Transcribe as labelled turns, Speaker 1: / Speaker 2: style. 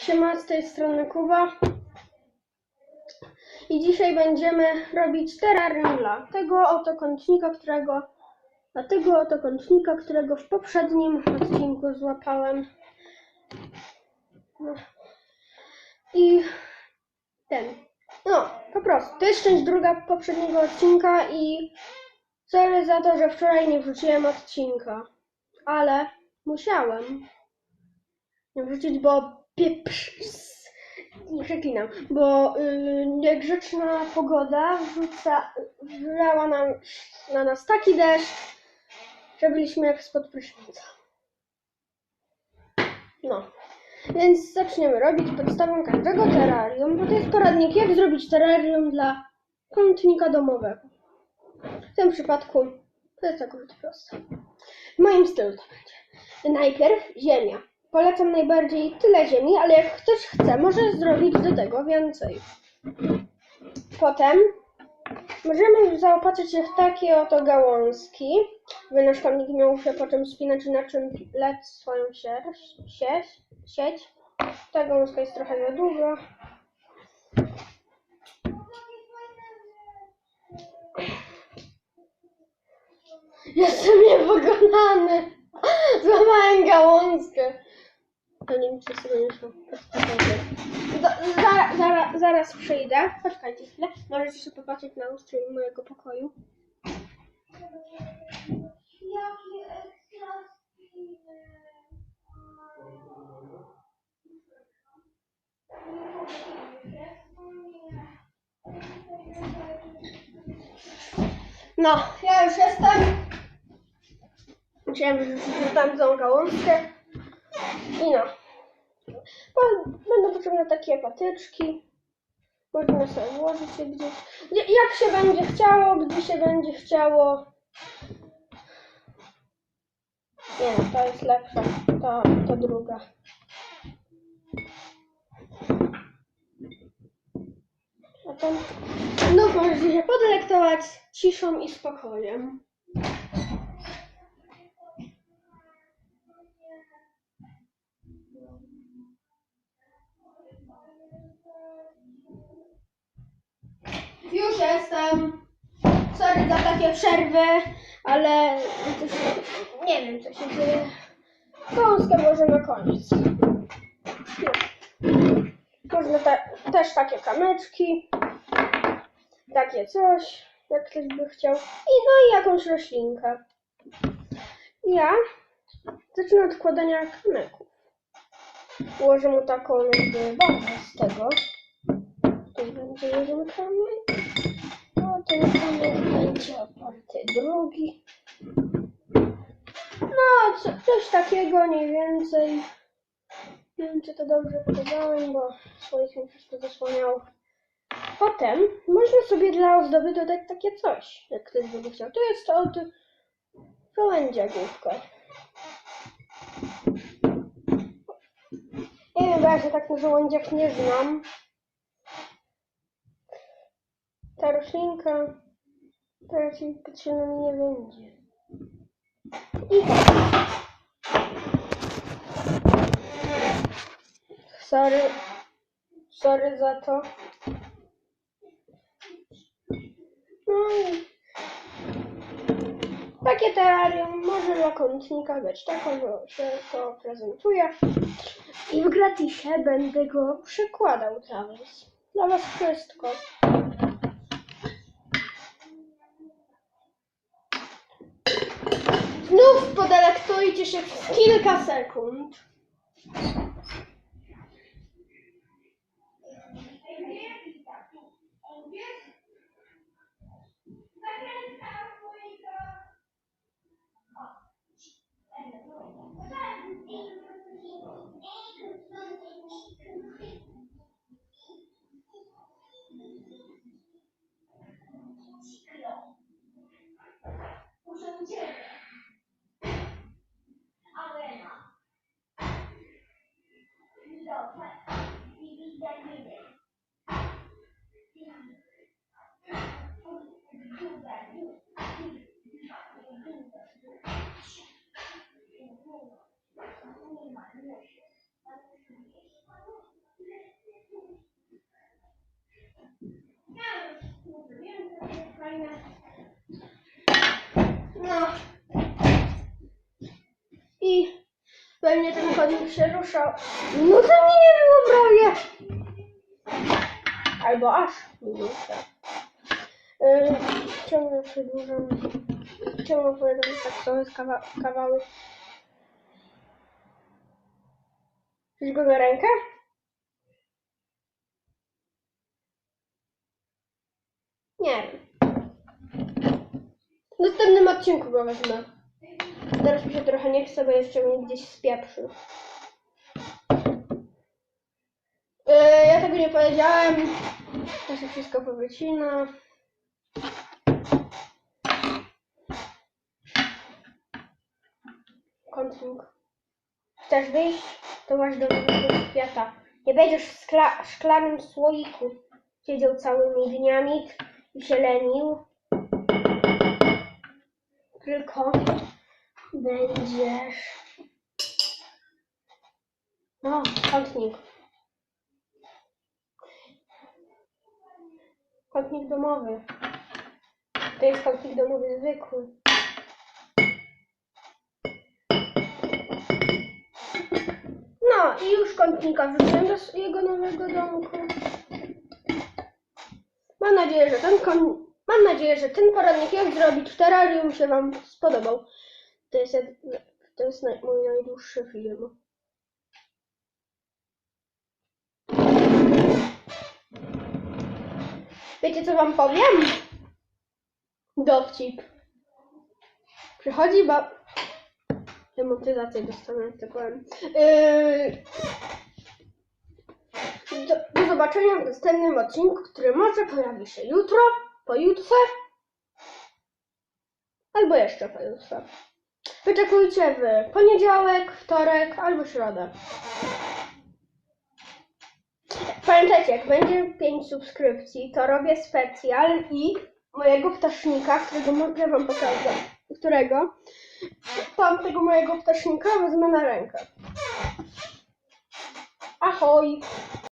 Speaker 1: Siema, z tej strony Kuba. I dzisiaj będziemy robić terrarium dla tego oto kątnika, którego dla tego oto którego w poprzednim odcinku złapałem. No. I ten. No, po prostu. To jest część druga poprzedniego odcinka i sorry za to, że wczoraj nie wrzuciłem odcinka. Ale musiałem wrzucić, bo pieprz... Nie przeklinam, bo yy, niegrzeczna pogoda wrzuca, wlała nam, na nas taki deszcz, że byliśmy jak spod prysznica. No, więc zaczniemy robić podstawą każdego terrarium, bo to jest poradnik, jak zrobić terrarium dla kątnika domowego. W tym przypadku to jest akurat proste. W moim stylu to będzie. Najpierw ziemia. Polecam najbardziej tyle ziemi, ale jak ktoś chce, może zrobić do tego więcej. Potem możemy zaopatrzyć się w takie oto gałązki, by nasz miał się po czym spinać i na czym lec swoją sierść, sieć, sieć. Ta gałązka jest trochę za długa. Jestem niepokonany! Złamałem gałązkę! To nie wiem, czy sobie nie szło. Zaraz, zaraz, zaraz przyjdę. Poczekajcie chwilę. Możecie się popatrzeć na ustrój mojego pokoju. No, ja już jestem. Musiałem wrzucić tam tą gałązkę. I no. Po- Będą potrzebne takie patyczki. Można sobie włożyć je gdzieś. Gdzie, jak się będzie chciało, gdzie się będzie chciało. Nie, to jest lepsza. Ta, ta druga. A tam znów możecie się podelektować ciszą i spokojem. Jestem. Sorry za takie przerwy, ale nie wiem co się dzieje. Kąskę może na koniec. Można te, też takie kamyczki. Takie coś, jak ktoś by chciał. I no i jakąś roślinkę. Ja zacznę od wkładania kamyków. Ułożę mu taką jakby z tego. To będzie jeden kamień. Oparty drugi. No, co, coś takiego mniej więcej. Nie wiem, czy to dobrze powiedziałem, bo swoich mi wszystko zasłaniało. Potem można sobie dla ozdoby dodać takie coś, jak ktoś by chciał. To jest od żołędzia główka. Nie wiem, bo ja się tak na żołędziach nie znam. Ta roślinka raczej potrzebna nie będzie. I tak. Sorry. Sorry za to. No i takie terrarium może dla kątnika być taką, że to prezentuje. I w gratisie będę go przykładał dla was. Dla was wszystko. Znów podelektujcie się w kilka sekund. No. Pewnie ten chodnik się ruszał. No to mi nie było prawie. Albo aż Yy, ciągle przedłużam. Ciągle opowiadam tak sobie z kawa kawały. Chcesz go na rękę? Nie wiem. W następnym odcinku go wezmę. Teraz mi się trochę nie chce, bo jeszcze mnie gdzieś spieprzył. Yy, ja tego nie powiedziałem. To się wszystko powycina. Kątnik. Chcesz wyjść? To masz do świata. Nie będziesz w skla- szklanym słoiku siedział całymi dniami i się lenił. Tylko będziesz... No, kątnik. Kątnik domowy. To jest kątnik domowy zwykły. No i już kątnika wrzuciłem do swojego nowego domku. Mam nadzieję, że ten kon... Mam nadzieję, że ten poradnik jak zrobić w terrarium się Wam spodobał. To jest, to jest naj... mój najdłuższy film. Wiecie co Wam powiem? Dowcip. Przychodzi ba... Demotyzację dostanę, jak to powiem. Yy... Do, do zobaczenia w następnym odcinku, który może pojawi się jutro, pojutrze, albo jeszcze pojutrze. Wyczekujcie w poniedziałek, wtorek albo środę. Pamiętajcie, jak będzie 5 subskrypcji, to robię specjal i mojego ptasznika, którego mogę wam pokazać, którego tamtego mojego ptasznika wezmę na rękę. Ahoj!